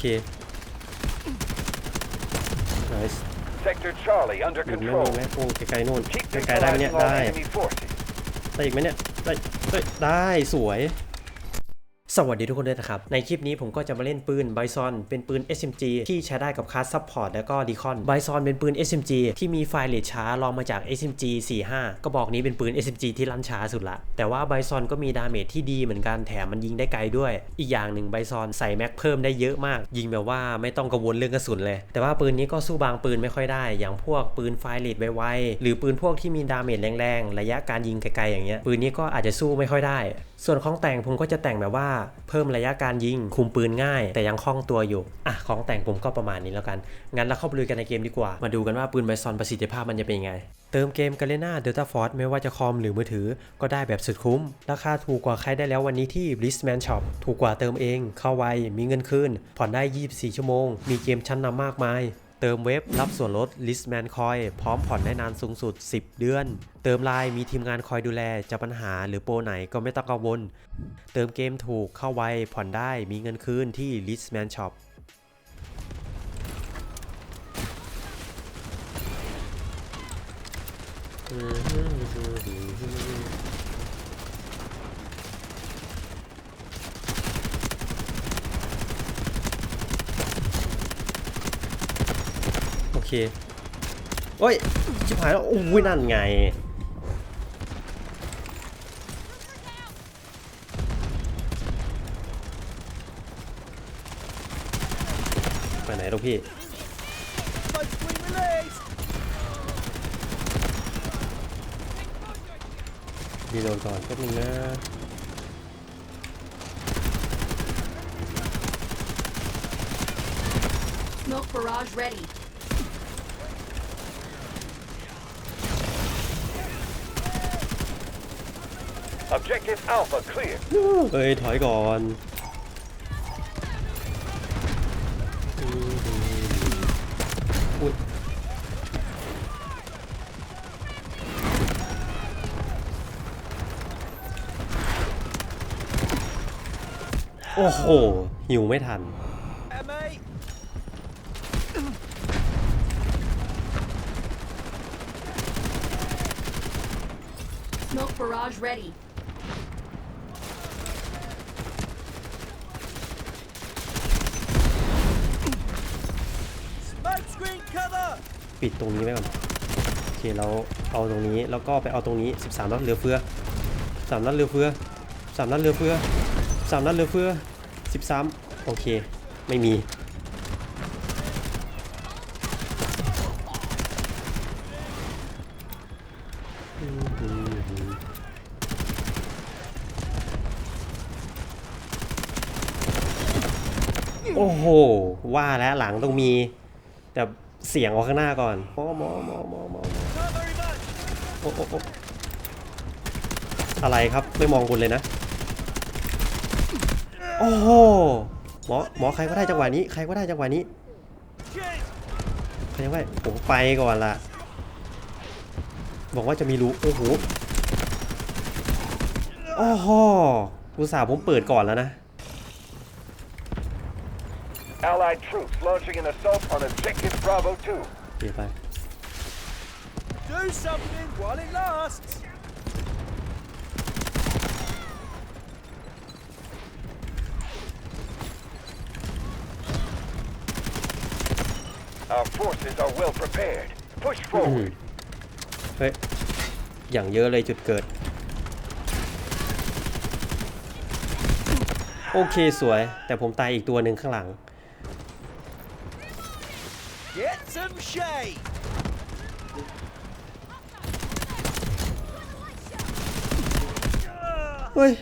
เค nice Sector Charlie under หยุดไม่ control. ลงไหมโอ้ไกลๆนู่น Keep ไกลๆได้ไหมเนี่ย neutralizing all ได้ enemy forces. ได้อีกไหมเนี่ย ได้ ได้ได้สวย สวัสดีทุกคนด้วยนะครับ ในคลิปนี้ผมก็จะมาเล่นปืนไบซอนเป็นปืน SMG ที่ใช้ได้กับคลาสซัพพอร์ตแล้วก็ดีคอนไบซอนเป็นปืน SMG ที่มีไฟเลทช้ารองมาจาก SMG 45 ก็บอกนี้เป็นปืน SMG ที่ลั่นช้าสุดละ แต่ว่าไบซอนก็มีดาเมจที่ดีเหมือนกันแถมมันยิงได้ไกลด้วย อีกอย่างหนึ่งไบซอนใส่แม็กเพิ่มได้เยอะมาก ยิงแบบว่าไม่ต้องกังวลเรื่องกระสุนเลย แต่ว่าปืนนี้ก็สู้บางปืนไม่ค่อยได้ อย่างพวกปืนไฟเลทไวๆหรือปืนพวกที่มีดาเมจแรงๆระยะการยิงไกลๆอย่างเงี้ยปืนนี้ก็อาจจะสู้ไม่ค่อยได้ ส่วนของแต่งผมก็จะแต่งแบบว่าเพิ่มระยะการยิงคุมปืนง่าย แต่ยังคล่องตัวอยู่ อะของแต่งผมก็ประมาณนี้แล้วกัน งั้นเราเข้าไปลุยกันในเกมดีกว่า มาดูกันว่าปืนไบซอนประสิทธิภาพมันจะเป็นยังไง เติมเกมกาเลน่าเดลต้าฟอร์ไม่ว่าจะคอมหรือมือถือ ก็ได้แบบสุดคุ้ม ราคาถูกกว่าใครได้แล้ววันนี้ที่ b l i s m a n Shop ถูกกว่าเติมเอง เข้าไวมีเงินคืนผ่อนได้ 24 ชั่วโมง มีเกมชั้นนำมากมาย เติมเว็บรับส่วนลด Listman Coin พร้อมผ่อนได้นานสูงสุด 10 เดือน เติมไลน์มีทีมงานคอยดูแลจะปัญหาหรือโปรไหนก็ไม่ต้องกังวล เติมเกมถูกเข้าไวผ่อนได้มีเงินคืนที่ Listman Shop โอเคโอ้ยชิบหายแล้วอุ้ยนั่นไงไปไหนลูกพี่ดีโดนก่อนแป๊บนึงนะ Smoke barrage ready. Objective Alpha clear. เอ้ยถอยก่อนอุ๊ยโอ้โห หิวไม่ทัน Smoke barrage ready. ปิดตรงนี้ไว้ก่อนโอเคเราเอาตรงนี้แล้วก็ไปเอาตรงนี้ 13นัดเรือเฟือ3นัดเรือเฟือ3นัดเรือเฟือ3นัดเรือเฟือ13 โอเค ไม่มี โอ้โห ว่าแล้วหลังต้องมี แต่ เสียงออกข้างหน้าก่อนหมอหมอหมอหมอหมอโอ้โอ้โอ้อะไรครับไม่มองคุณเลยนะ โอ้โหหมอหมอใครก็ได้จังหวะนี้ ใครก็ได้จังหวะนี้ใครก็ได้ผมไปก่อนละบอกว่าจะมีรูโอ้โหโอ้โหอุตส่าห์ผมเปิดก่อนแล้วนะ Allied troops launching an assault on Objective Bravo 2. เดี๋ยวไป Do something while it lasts. Our forces are well prepared. Push อืม forward. เฮ้ย อย่างเยอะเลยจุดเกิด โอเคสวย แต่ผมตายอีกตัวหนึ่งข้างหลัง Get some shade. เฮ้ย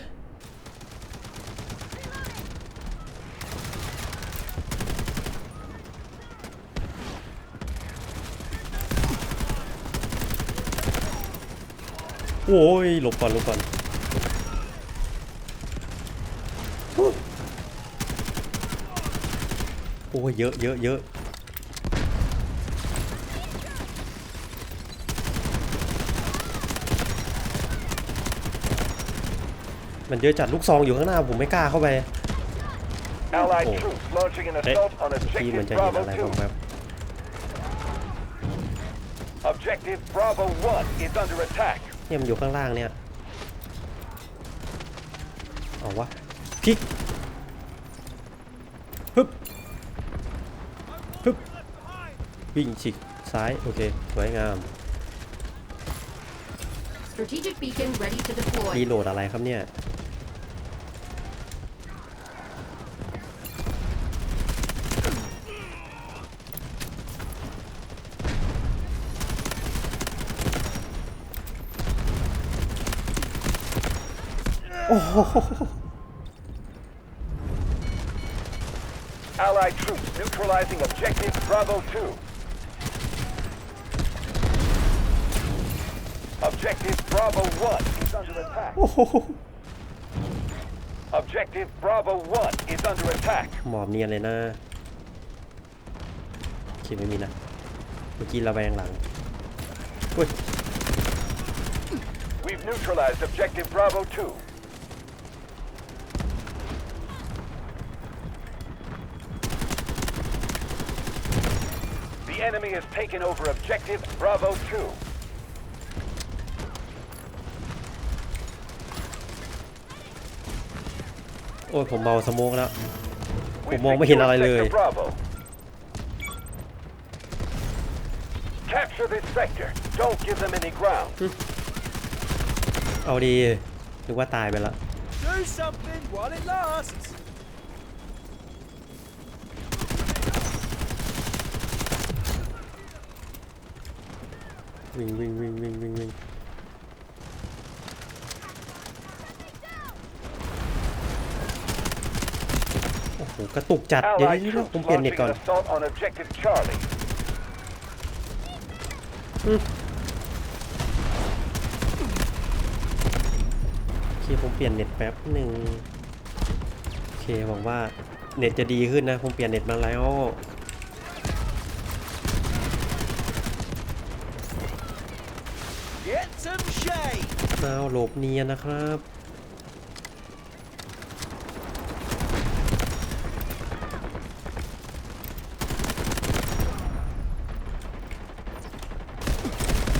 โอ้ยหลบก่อนหลบก่อน โอ้ย เยอะเยอะเยอะ มันเยอะจัดลูกซองอยู่ข้างหน้าผมไม่กล้าเข้าไป Allied Oh. troops launching an เอ๊ะ assault on ที่เหมือน objective จะเห็น Bravo อะไรบ้าง 2. แบบ Objective Bravo 1 is under attack. เนี่ยมันอยู่ข้างล่างเนี่ยเอาวะพลิกฮึบฮึบวิ่งฉีกซ้าย โอเค สวยงาม Strategic beacon ready to รี deploy. โหลดอะไรครับเนี่ย โอ้โห Allied troops neutralizing objective Bravo 2. Objective Bravo 1 is under attack. โอ้โห Objective Bravo 1 is under attack. หมอบเนียนเลยนะโอเคไม่มีนะ เมื่อกี้ระแวงหลังอุ้ย We've neutralized objective Bravo 2. The enemy has taken over objective Bravo 2. โอ้ย ผมเมาสโมกแล้ว We've ผมมองไม่เห็นอะไรเลย secured Sector Bravo. Capture this sector. Don't give them any ground. เอาดี นึกว่าตายไปแล้ว Do something while it lasts. วิ่งวิ่งวิ่งวิ่งวิ่งวิ่งโอ้โหกระตุกจัดเดี๋ยว Allied นี้ troops ผมเปลี่ยนเน็ต launching ก่อน an assault on objective Charlie. โอเคผมเปลี่ยนเน็ตแป๊บหนึ่งโอเคหวังว่าเน็ตจะดีขึ้นนะ ผมเปลี่ยนเน็ตมาแล้ว shade. ดาวโหลบเนียนนะครับ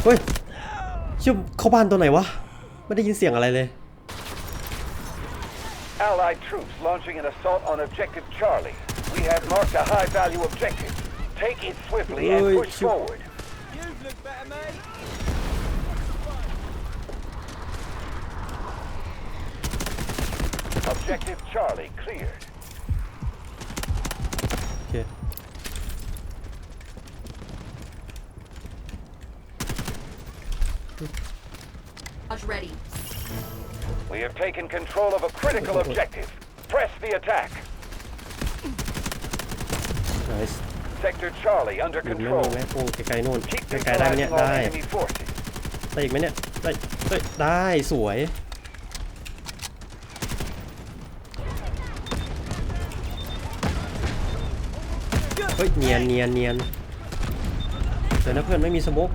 เฮ้ยชิบเข้าบ้านตัวไหนวะ ไม่ได้ยินเสียงอะไรเลย Allied troops launching an assault on objective Charlie. We have marked a high-value objective. Take it swiftly and Oi, push shoot. forward. You look better, mate. Objective Charlie cleared. โอเค Barrage ready. We have taken control of a critical objective. Press the attack. ไนส์ Sector Charlie under หยุดไหม control. มีไหมโอ้ไกลๆนู่น Keep ไกลๆได้ไหมเนี่ย neutralizing all ได้ enemy forces. ได้อีกไหมเนี่ย ได้ได้ได้สวย เฮ้ยเนียนเนียนเนียนเดี๋ยวนะเพื่อนไม่มีสโมก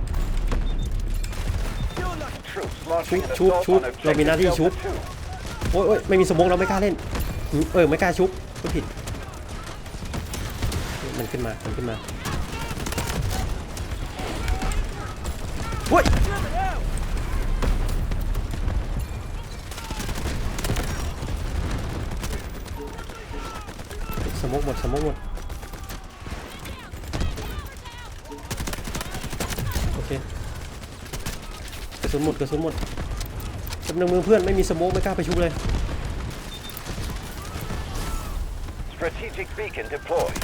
You're lucky. Troops launching an Shoot, assault shoot, on shoot. Robin, objective Nazi, Delta shoot. 2. โอ้ยโอ้ยไม่มีสโมกเราไม่กล้าเล่นเออไม่กล้าชุบก็ผิดมันขึ้นมามันขึ้นมาโอ้ยสโมกหมดสมกหมด โอเค กระ สุนหมดกระสุนหมดจำนวนมือเพื่อนไม่มีสโมกไม่กล้าไปชุบเลย Strategic beacon deployed.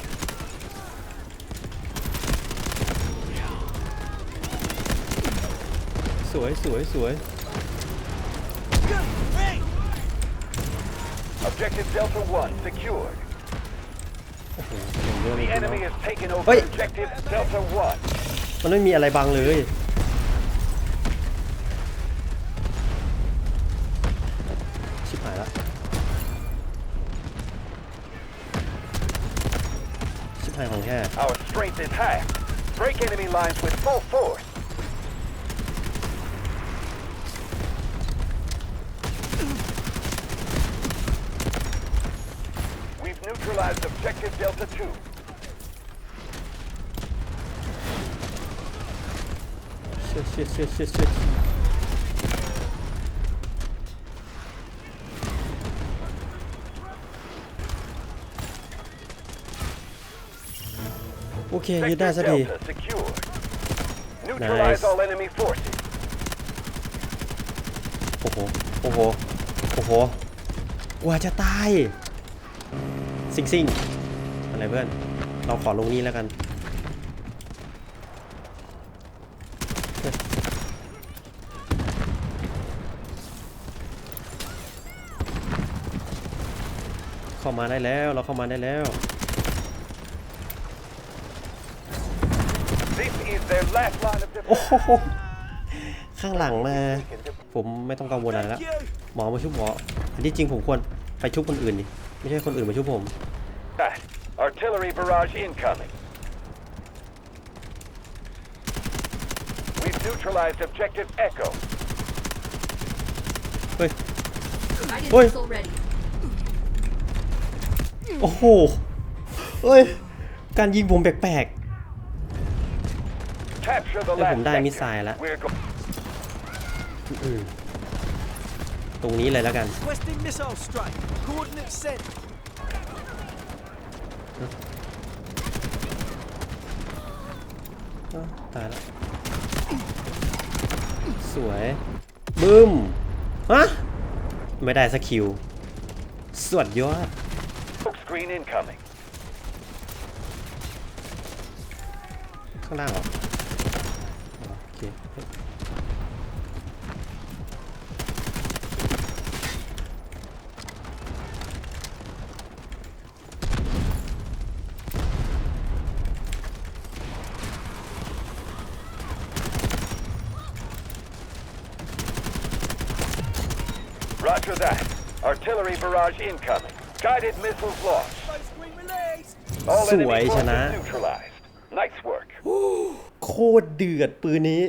สวยสวยสวย Good. Hey. Objective Delta 1 secured. โอ้โหอย่างเยอะเลย The พี่น้อง enemy has taken over Oi. objective Delta 1. มันไม่มีอะไรบังเลย is hacked. Break enemy lines with full force. We've neutralized objective Delta 2. Shit, shit, shit, shit, shit. เคยึดได้ Sector สักที Delta secured. Neutralize Nice. all enemy forces. โอ้โห โอ้โห โอ้โห กว่าจะตาย ซิงซิงอะไรเพื่อน เราขอลงนี้แล้วกัน เข้ามาได้แล้ว เราเข้ามาได้แล้ว โอ้ defense. โหข้างหลังมา ผมไม่ต้องกังวลอะไรแล้ว Thank you. หมอมาชุบหมออันที่จริงผมควรไปชุบคนอื่นดิไม่ใช่คนอื่นมาชุบผม That. Artillery barrage incoming. We've neutralized objective Echo. เฮ้ย Guided Oi. missile ready. โอ้โหเฮ้ย การยิงผมแปลก Capture the แล้ว last ผมได้ sector. มิสไซล์แล้ว We're go- ๆอืมตรงนี้เลยแล้วกัน Requesting missile strike. Coordinates sent. อ้าวตายแล้วสวยบึ้มฮะไม่ได้สักคิวสวดยอด Smoke screen incoming. ข้างล่างเหรอ อ๋อโอเคเฮ้ย Roger that. Artillery barrage incoming. Guided missiles launched. Smoke screen released. All enemy Sủi forces chana. neutralized. Nice work. โคตรเดือดปืนนี้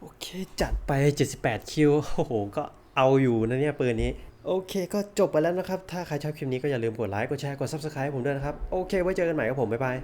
โอเคจัดไป 78 คิวโอ้โห ก็เอาอยู่นะเนี่ยปืนนี้ โอเคก็จบไปแล้วนะครับ ถ้าใครชอบคลิปนี้ก็อย่าลืมกดไลค์กดแชร์กด Subscribe ให้ผมด้วยนะครับ โอเค ไว้เจอกันใหม่กับผม บ๊ายบาย